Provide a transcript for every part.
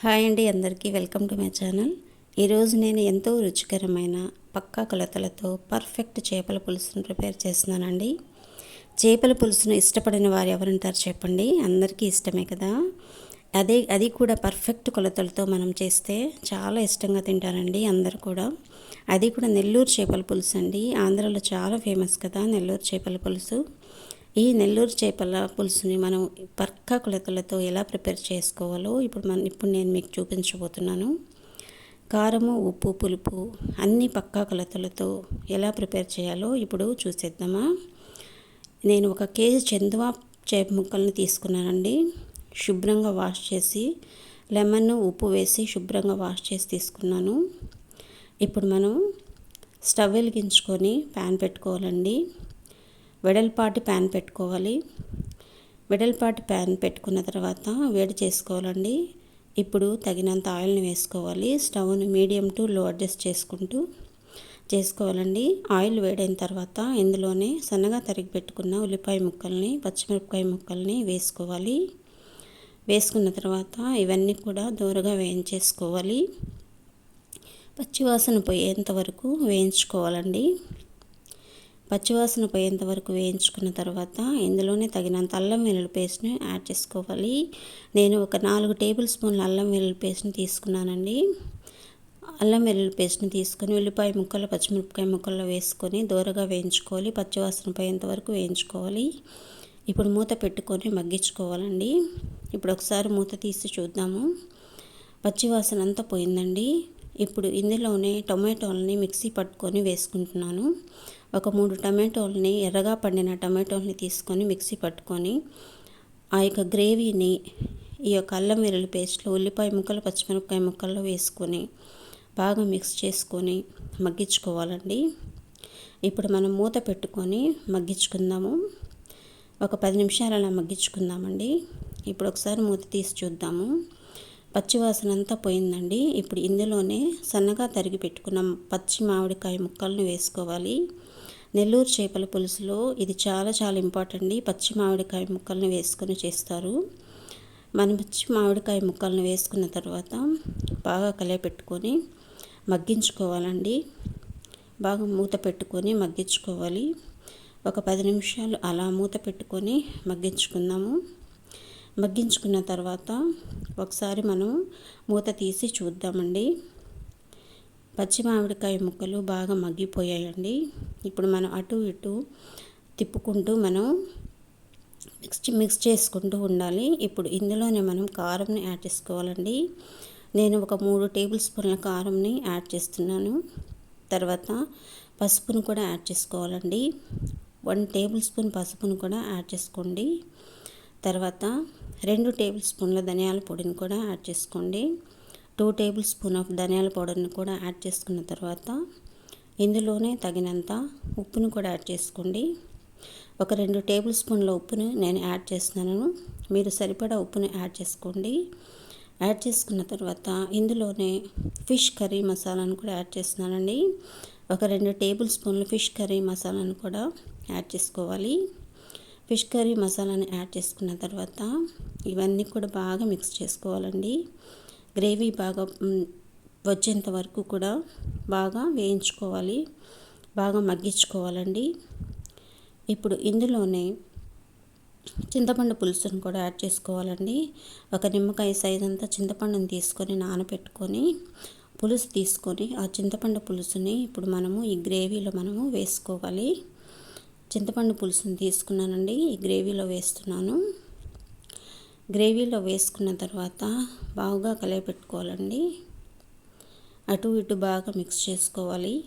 Hi అండి అందరికీ welcome to my channel. ఈరోజు నేను ఎంతో రుచికరమైన పక్కా కొలతలతో పర్ఫెక్ట్ చేపల పులుసును ప్రిపేర్ చేస్తున్నానండి. చేపల పులుసును ఇష్టపడిన వారు ఎవరుంటారు చెప్పండి? అందరికీ ఇష్టమే కదా? అదే అది కూడా పర్ఫెక్ట్ కొలతలతో మనం చేస్తే చాలా ఇష్టంగా తింటారండి అందరు కూడా. అది కూడా నెల్లూరు చేపల పులుసు అండి ఆంధ్రాలో చాలా ఫేమస్ కదా నెల్లూరు చేపల పులుసు. ఈ నెల్లూరు చేపల పులుసుని మనం పర్కా కొలతలతో ఎలా ప్రిపేర్ చేసుకోవాలో ఇప్పుడు మన ఇప్పుడు నేను మీకు చూపించబోతున్నాను. కారము ఉప్పు పులుపు అన్ని పక్కా కొలతలతో ఎలా ప్రిపేర్ చేయాలో ఇప్పుడు చూసేద్దామా. నేను ఒక కేజీ చందువా చేప ముక్కల్ని తీసుకున్నానండి. శుభ్రంగా వాష్ చేసి లెమన్ ఉప్పు వేసి శుభ్రంగా వాష్ చేసి తీసుకున్నాను. ఇప్పుడు మనం స్టవ్ వెలిగించుకొని ప్యాన్ పెట్టుకోవాలండి. వెడల్పాటి ప్యాన్ పెట్టుకోవాలి. వెడల్పాటి ప్యాన్ పెట్టుకున్న తర్వాత వేడి చేసుకోవాలండి. ఇప్పుడు తగినంత ఆయిల్ని వేసుకోవాలి. స్టవ్ని మీడియం టు లో అడ్జస్ట్ చేసుకుంటూ చేసుకోవాలండి. ఆయిల్ వేడైన తర్వాత ఇందులోనే సన్నగా తరిగి పెట్టుకున్న ఉల్లిపాయ ముక్కల్ని పచ్చిమిరపకాయ ముక్కల్ని వేసుకోవాలి. వేసుకున్న తర్వాత ఇవన్నీ కూడా దూరగా వేయించేసుకోవాలి. పచ్చివాసన పోయేంత వరకు వేయించుకోవాలండి. పచ్చివాసన పోయేంత వరకు వేయించుకున్న తర్వాత ఇందులోనే తగినంత అల్లం వెల్లుల్లి పేస్ట్ని యాడ్ చేసుకోవాలి. నేను ఒక నాలుగు టేబుల్ స్పూన్ల అల్లం వెల్లుల్లి పేస్ట్ని తీసుకున్నానండి. అల్లం వెల్లుల్లి పేస్ట్ని తీసుకొని ఉల్లిపాయ ముక్కలు పచ్చిమిరపకాయ ముక్కల్లో వేసుకొని దూరగా వేయించుకోవాలి. పచ్చివాసన పోయేంత వరకు వేయించుకోవాలి. ఇప్పుడు మూత పెట్టుకొని మగ్గించుకోవాలండి. ఇప్పుడు ఒకసారి మూత తీసి చూద్దాము. పచ్చివాసన అంతా పోయిందండి. ఇప్పుడు ఇందులోనే టొమాటోలని మిక్సీ పట్టుకొని వేసుకుంటున్నాను. ఒక మూడు టమాటోల్ని ఎర్రగా పండిన టమాటోల్ని తీసుకొని మిక్సీ పట్టుకొని ఆ యొక్క గ్రేవీని ఈ యొక్క అల్లం వెల్లుల్లి పేస్ట్లో ఉల్లిపాయ ముక్కలు పచ్చిమిరపకాయ ముక్కల్లో వేసుకొని బాగా మిక్స్ చేసుకొని మగ్గించుకోవాలండి. ఇప్పుడు మనం మూత పెట్టుకొని మగ్గించుకుందాము. ఒక పది నిమిషాలు అలా మగ్గించుకుందామండి. ఇప్పుడు ఒకసారి మూత తీసి చూద్దాము. పచ్చివాసన అంతా పోయిందండి. ఇప్పుడు ఇందులోనే సన్నగా తరిగి పెట్టుకున్న పచ్చి మామిడికాయ ముక్కలను వేసుకోవాలి. నెల్లూరు చేపల పులుసులో ఇది చాలా చాలా ఇంపార్టెంట్ పచ్చి మామిడికాయ ముక్కలను వేసుకొని చేస్తారు. మనం పచ్చి మామిడికాయ ముక్కలను వేసుకున్న తర్వాత బాగా కలియపెట్టుకొని మగ్గించుకోవాలండి. బాగా మూత పెట్టుకొని మగ్గించుకోవాలి. ఒక పది నిమిషాలు అలా మూత పెట్టుకొని మగ్గించుకుందాము. మగ్గించుకున్న తర్వాత ఒకసారి మనం మూత తీసి చూద్దామండి. పచ్చి మామిడికాయ ముక్కలు బాగా మగ్గిపోయాయండి. ఇప్పుడు మనం అటు ఇటు తిప్పుకుంటూ మనం మిక్స్ మిక్స్ చేసుకుంటూ ఉండాలి. ఇప్పుడు ఇందులోనే మనం కారంని యాడ్ చేసుకోవాలండి. నేను ఒక మూడు టేబుల్ స్పూన్ల కారంని యాడ్ చేస్తున్నాను. తర్వాత పసుపును కూడా యాడ్ చేసుకోవాలండి. వన్ టేబుల్ స్పూన్ పసుపును కూడా యాడ్ చేసుకోండి. తర్వాత రెండు టేబుల్ స్పూన్ల ధనియాల పొడిని కూడా యాడ్ చేసుకోండి. టూ టేబుల్ స్పూన్ ఆఫ్ ధనియాల పౌడర్ని కూడా యాడ్ చేసుకున్న తర్వాత ఇందులోనే తగినంత ఉప్పును కూడా యాడ్ చేసుకోండి. ఒక రెండు టేబుల్ స్పూన్ల ఉప్పుని నేను యాడ్ చేస్తున్నాను. మీరు సరిపడా ఉప్పుని యాడ్ చేసుకోండి. యాడ్ చేసుకున్న తర్వాత ఇందులోనే ఫిష్ కర్రీ మసాలాను కూడా యాడ్ చేస్తున్నానండి. ఒక రెండు టేబుల్ స్పూన్లు ఫిష్ కర్రీ మసాలాను కూడా యాడ్ చేసుకోవాలి. ఫిష్ కర్రీ మసాలాని యాడ్ చేసుకున్న తర్వాత ఇవన్నీ కూడా బాగా మిక్స్ చేసుకోవాలండి. గ్రేవీ బాగా వచ్చేంత వరకు కూడా బాగా వేయించుకోవాలి. బాగా మగ్గించుకోవాలండి. ఇప్పుడు ఇందులోనే చింతపండు పులుసును కూడా యాడ్ చేసుకోవాలండి. ఒక నిమ్మకాయ సైజ్ అంతా చింతపండుని తీసుకొని నానబెట్టుకొని పులుసు తీసుకొని ఆ చింతపండు పులుసుని ఇప్పుడు మనము ఈ గ్రేవీలో మనము వేసుకోవాలి. చింతపండు పులుసుని తీసుకున్నానండి. ఈ గ్రేవీలో వేస్తున్నాను. గ్రేవీలో వేసుకున్న తర్వాత బాగా కలయపెట్టుకోవాలండి అటు ఇటు బాగా మిక్స్ చేసుకోవాలి.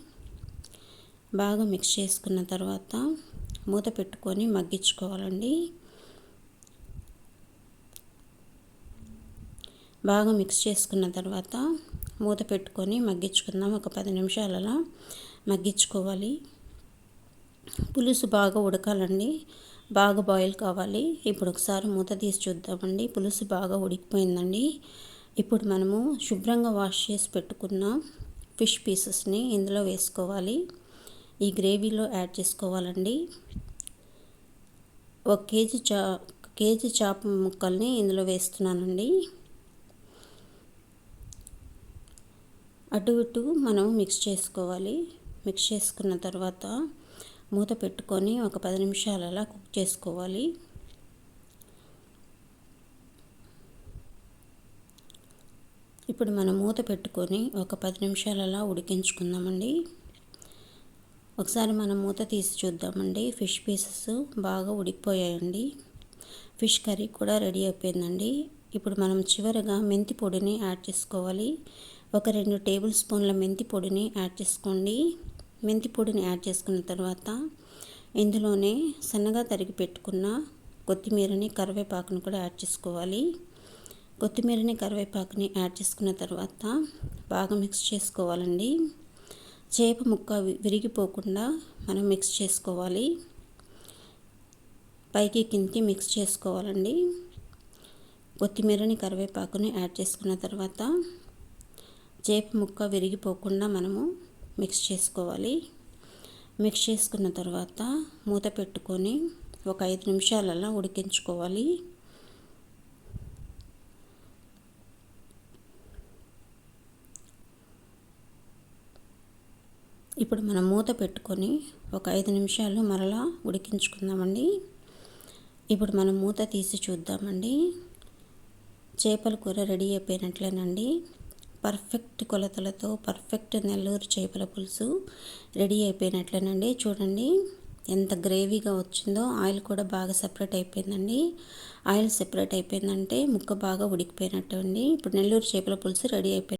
బాగా మిక్స్ చేసుకున్న తర్వాత మూత పెట్టుకొని మగ్గించుకోవాలండి. బాగా మిక్స్ చేసుకున్న తర్వాత మూత పెట్టుకొని మగ్గించుకుందాం. ఒక పది నిమిషాలలో మగ్గించుకోవాలి. పులుసు బాగా ఉడకాలండి. బాగా బాయిల్ కావాలి. ఇప్పుడు ఒకసారి మూత తీసి చూద్దామండి. పులుసు బాగా ఉడికిపోయిందండి. ఇప్పుడు మనము శుభ్రంగా వాష్ చేసి పెట్టుకున్న ఫిష్ పీసెస్ని ఇందులో వేసుకోవాలి. ఈ గ్రేవీలో యాడ్ చేసుకోవాలండి. ఒక కేజీ చా కేజీ చేప ముక్కల్ని ఇందులో వేస్తున్నానండి. అటు ఇటు మనం మిక్స్ చేసుకోవాలి. మిక్స్ చేసుకున్న తర్వాత మూత పెట్టుకొని ఒక పది నిమిషాలు అలా కుక్ చేసుకోవాలి. ఇప్పుడు మనం మూత పెట్టుకొని ఒక పది నిమిషాలు అలా ఉడికించుకుందామండి. ఒకసారి మనం మూత తీసి చూద్దామండి. ఫిష్ పీసెస్ బాగా ఉడికిపోయాయండి. ఫిష్ కర్రీ కూడా రెడీ అయిపోయిందండి. ఇప్పుడు మనం చివరగా మెంతి పొడిని యాడ్ చేసుకోవాలి. ఒక రెండు టేబుల్ స్పూన్ల మెంతి పొడిని యాడ్ చేసుకోండి. మెంతి పొడిని యాడ్ చేసుకున్న తర్వాత ఇందులోనే సన్నగా తరిగి పెట్టుకున్న కొత్తిమీరని కరివేపాకును కూడా యాడ్ చేసుకోవాలి. కొత్తిమీరని కరివేపాకుని యాడ్ చేసుకున్న తర్వాత బాగా మిక్స్ చేసుకోవాలండి. చేప ముక్క విరిగిపోకుండా మనం మిక్స్ చేసుకోవాలి. పైకి కిందికి మిక్స్ చేసుకోవాలండి. కొత్తిమీరని కరివేపాకుని యాడ్ చేసుకున్న తర్వాత చేప ముక్క విరిగిపోకుండా మనము మిక్స్ చేసుకోవాలి. మిక్స్ చేసుకున్న తర్వాత మూత పెట్టుకొని ఒక ఐదు నిమిషాలలో ఉడికించుకోవాలి. ఇప్పుడు మనం మూత పెట్టుకొని ఒక ఐదు నిమిషాలు మరలా ఉడికించుకుందామండి. ఇప్పుడు మనం మూత తీసి చూద్దామండి. చేపల కూర రెడీ అయిపోయినట్లేనండి. పర్ఫెక్ట్ కొలతలతో పర్ఫెక్ట్ నెల్లూరు చేపల పులుసు రెడీ అయిపోయినట్లేనండి. చూడండి ఎంత గ్రేవీగా వచ్చిందో ఆయిల్ కూడా బాగా సెపరేట్ అయిపోయిందండి. ఆయిల్ సెపరేట్ అయిపోయిందంటే ముక్క బాగా ఉడికిపోయినట్టు అండి ఇప్పుడు నెల్లూరు చేపల పులుసు రెడీ అయిపోయింది.